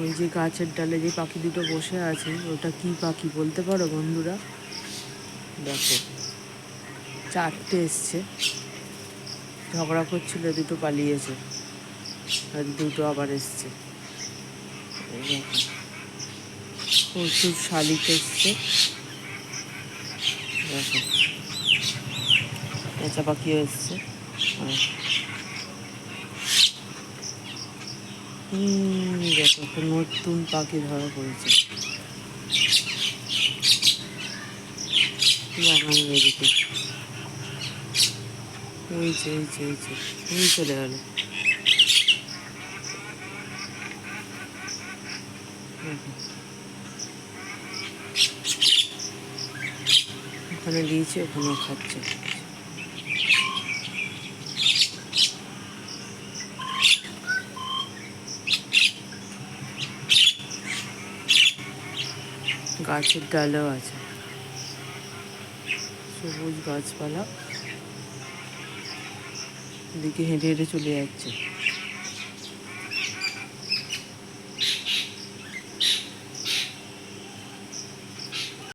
ওই যে গাছের ডালে যে পাখি দুটো বসে আছে ওটা কি পাখি বলতে পারো বন্ধুরা? দেখো চারটে এসছে। ঝগড়া করছিল দুটো পালিয়েছে আর দুটো আবার এসছে। প্রচুর শালিক এসছে। দেখো পেঁচা পাখিও এসছে। হুম, নতুন পাখি ধরা পড়েছে। বাগান এদিকে? চলে গেল। ওখানে খাচ্ছে। গাছের ডালও আছে। সবুজ গাছপালা। দিকে হেঁটে হেঁটে চলে যাচ্ছে।